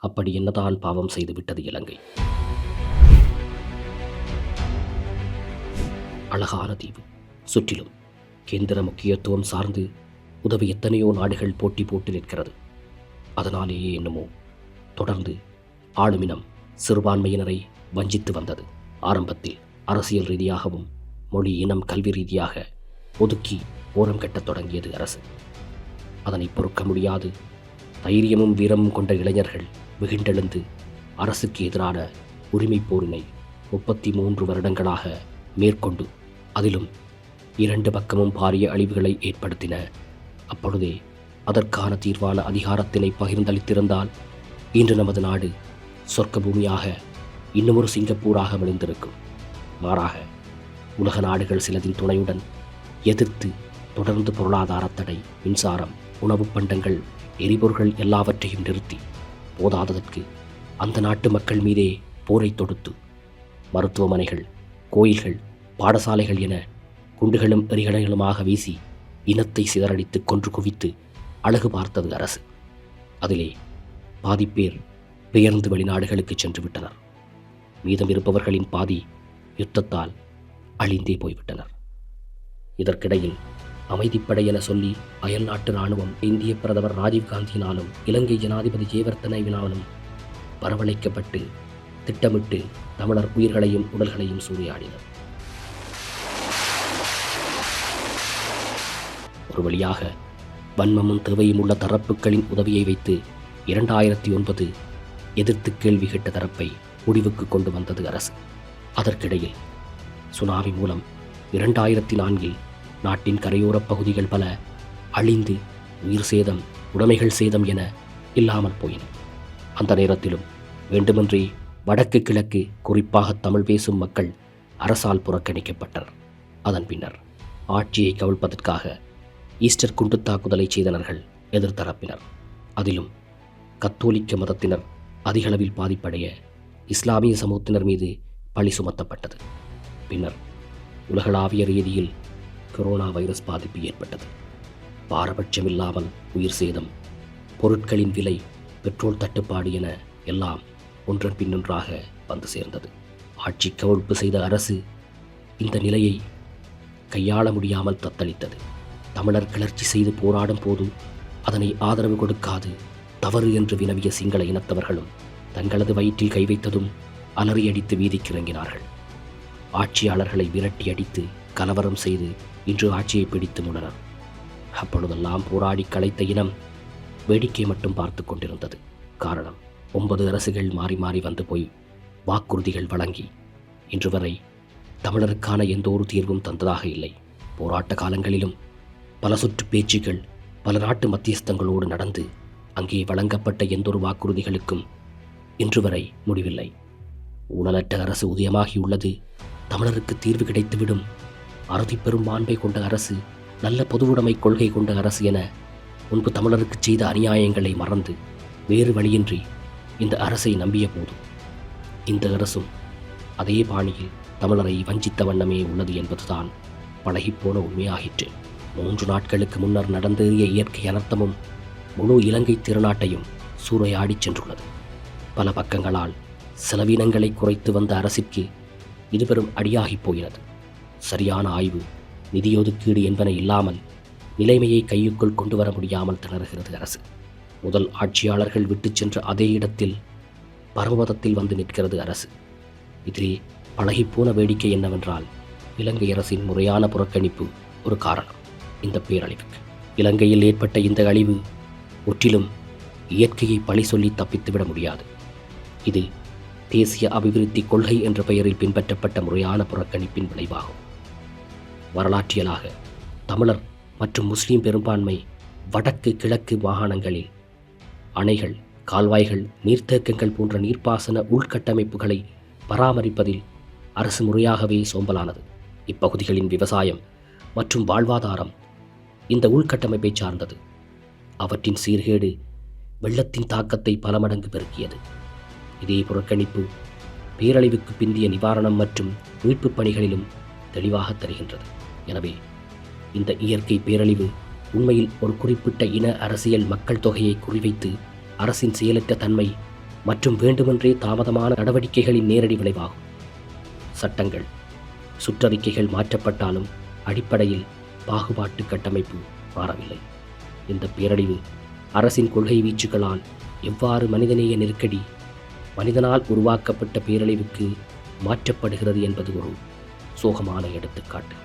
அப்படி என்னதான் பாவம் செய்துவிட்டது இலங்கை. அழகான தீவு. சுற்றிலும் கேந்திர முக்கியத்துவம் சார்ந்து உதவி எத்தனையோ நாடுகள் போட்டி போட்டு நிற்கிறது. அதனாலேயே என்னமோ தொடர்ந்து ஆளுமினம் சிறுபான்மையினரை வஞ்சித்து வந்தது. ஆரம்பத்தில் அரசியல் ரீதியாகவும் மொழி இனம் கல்வி ரீதியாக ஒதுக்கி ஓரம் கட்டத் தொடங்கியது அரசு. அதனை பொறுக்க முடியாது. தைரியமும் வீரமும் கொண்ட இளைஞர்கள் மிகுண்டெழுந்து அரசுக்கு எதிரான உரிமை போரினை முப்பத்தி மூன்று வருடங்களாக மேற்கொண்டு அதிலும் இரண்டு பக்கமும் பாரிய அழிவுகளை ஏற்படுத்தின. அப்பொழுதே அதற்கான தீர்வான அதிகாரத்தினை பகிர்ந்தளித்திருந்தால் இன்று நமது நாடு சொர்க்க பூமியாக இன்னுமொரு சிங்கப்பூராக விழுந்திருக்கும். மாறாக உலக நாடுகள் சிலதின் துணையுடன் எதிர்த்து தொடர்ந்து பொருளாதார தடை மின்சாரம் உணவுப் பண்டங்கள் எரிபொருள்கள் எல்லாவற்றையும் நிறுத்தி போதாததற்கு அந்த நாட்டு மக்கள் மீதே போரை தொடுத்து மருத்துவமனைகள் கோயில்கள் பாடசாலைகள் என குண்டுகளும் எரிகணைகளுமாக வீசி இனத்தை சிதறடித்து கொன்று குவித்து அழகு பார்த்தது அரசு. அதிலே பாதிப்பேர் பெயர்ந்து வெளிநாடுகளுக்கு சென்று விட்டனர். மீதம் இருப்பவர்களின் பாதி யுத்தத்தால் அழிந்தே போய்விட்டனர். இதற்கிடையில் அமைதிப்படை என சொல்லி அயல் நாட்டு இராணுவம் இந்திய பிரதமர் ராஜீவ் காந்தியினாலும் இலங்கை ஜனாதிபதி ஜெயவர்த்தனவினாலும் வரவழைக்கப்பட்டு திட்டமிட்டு தமிழர் உயிர்களையும் உடல்களையும் சூறையாடினர். ஒரு வழியாக வன்மமும் தேவையும் உள்ள தரப்புகளின் உதவியை வைத்து இரண்டாயிரத்தி ஒன்பது எதிர்த்து கேள்வி கேட்ட தரப்பை முடிவுக்கு கொண்டு வந்தது அரசு. அதற்கிடையில் சுனாமி மூலம் இரண்டாயிரத்தி நான்கில் நாட்டின் கரையோரப் பகுதிகள் பல அழிந்து உயிர் சேதம் உடைமைகள் சேதம் என இல்லாமல் போயின. அந்த நேரத்திலும் வேண்டுமென்றே வடக்கு கிழக்கு குறிப்பாக தமிழ் பேசும் மக்கள் அரசால் புறக்கணிக்கப்பட்டனர். அதன் பின்னர் ஆட்சியை கவிழ்ப்பதற்காக ஈஸ்டர் குண்டு தாக்குதலை செய்தனர்கள் எதிர்த்தரப்பினர். அதிலும் கத்தோலிக்க மதத்தினர் அதிகளவில் பாதிப்படைய இஸ்லாமிய சமூகத்தினர் மீது பழி சுமத்தப்பட்டது. பின்னர் உலகளாவிய ரீதியில் கொரோனா வைரஸ் பாதிப்பு ஏற்பட்டது. பாரபட்சமில்லாமல் உயிர் சேதம் பொருட்களின் விலை பெட்ரோல் தட்டுப்பாடு என எல்லாம் ஒன்றன் பின்னொன்றாக வந்து சேர்ந்தது. ஆட்சி கவிழ்ப்பு செய்த அரசு இந்த நிலையை கையாள முடியாமல் தத்தளித்தது. தமிழர் கிளர்ச்சி செய்து போராடும் போது அதனை ஆதரவு கொடுக்காது தவறு என்று வினவிய சிங்கள இனத்தவர்களும் தங்களது வயிற்றில் கை வைத்ததும் அலறியடித்து வீதிக்கு இறங்கினார்கள். ஆட்சியாளர்களை விரட்டி அடித்து கலவரம் செய்து இன்று ஆட்சியை பிடித்து முடனர் அப்பொழுதெல்லாம் போராடி கலைத்த இனம் வேடிக்கை மட்டும் பார்த்து கொண்டிருந்தது. காரணம் ஒன்பது அரசுகள் மாறி மாறி வந்து போய் வாக்குறுதிகள் வழங்கி இன்று வரை தமிழருக்கான எந்த ஒரு தீர்வும் தந்ததாக இல்லை. போராட்ட காலங்களிலும் பல சுற்று பேச்சுகள் பல நாட்டு மத்தியஸ்தங்களோடு நடந்து அங்கே வழங்கப்பட்ட எந்தொரு வாக்குறுதிகளுக்கும் இன்று வரை முடிவில்லை. ஊழலற்ற அரசு உதயமாகியுள்ளது. தமிழருக்கு தீர்வு கிடைத்துவிடும் அறுதி பெரும் மாண்பை கொண்ட அரசு நல்ல பொதுவுடைமை கொள்கை கொண்ட அரசு என முன்பு தமிழருக்கு செய்த அநியாயங்களை மறந்து வேறு வழியின்றி இந்த அரசை நம்பிய போது இந்த அரசும் அதே பாணியில் தமிழரை வஞ்சித்த வண்ணமே உள்ளது என்பதுதான் பழகிப்போன உண்மையாகிற்று மூன்று நாட்களுக்கு முன்னர் நடந்தேறிய இயற்கை அனர்த்தமும் முழு இலங்கை திருநாட்டையும் சூறையாடிச் சென்றுள்ளது. பல பக்கங்களால் செலவினங்களை குறைத்து வந்த அரசிற்கு இது பெரும் அடியாகிப் போகிறது சரியான ஆய்வு நிதி ஒதுக்கீடு என்பன இல்லாமல் நிலைமையை கையுக்குள் கொண்டு வர முடியாமல் திணறுகிறது அரசு. முதல் ஆட்சியாளர்கள் விட்டு சென்ற அதே இடத்தில் பரமபதத்தில் வந்து நிற்கிறது அரசு. இதில் பழகிப்போன வேடிக்கை என்னவென்றால் இலங்கை அரசின் முறையான புறக்கணிப்பு ஒரு காரணம் இந்த பேரழிவுக்கு. இலங்கையில் ஏற்பட்ட இந்த அழிவு முற்றிலும் இயற்கையை பழி சொல்லி தப்பித்துவிட முடியாது. இது தேசிய அபிவிருத்தி கொள்கை என்ற பெயரில் பின்பற்றப்பட்ட முறையான புறக்கணிப்பின் விளைவாகும். வரலாற்றியலாக. தமிழர் மற்றும் முஸ்லீம் பெரும்பான்மை வடக்கு கிழக்கு மாகாணங்களில் அணைகள் கால்வாய்கள் நீர்த்தேக்கங்கள் போன்ற நீர்ப்பாசன உள்கட்டமைப்புகளை பராமரிப்பதில் அரசு முறையாகவே சோம்பலானது. இப்பகுதிகளின் விவசாயம் மற்றும் வாழ்வாதாரம் இந்த உள்கட்டமைப்பை சார்ந்தது. அவற்றின் சீர்கேடு வெள்ளத்தின் தாக்கத்தை பல மடங்கு பெருக்கியது. இதே புறக்கணிப்பு பேரழிவுக்கு பிந்திய நிவாரணம் மற்றும் மீட்புப் பணிகளிலும் தெளிவாக தருகின்றது. எனவே இந்த இயற்கை பேரழிவு உண்மையில் ஒரு குறிப்பிட்ட இன அரசியல் மக்கள் தொகையை குறிவைத்து அரசின் செயலற்ற தன்மை மற்றும் வேண்டுமென்றே தாமதமான நடவடிக்கைகளின் நேரடி விளைவாகும். சட்டங்கள் சுற்றறிக்கைகள் மாற்றப்பட்டாலும் அடிப்படையில் பாகுபாட்டு கட்டமைப்பு மாறவில்லை. இந்த பேரழிவு அரசின் கொள்கை வீச்சுகளால் எவ்வாறு மனிதநேய நெருக்கடி மனிதனால் உருவாக்கப்பட்ட பேரழிவுக்கு மாற்றப்படுகிறது என்பது ஒரு சோகமான எடுத்துக்காட்டு.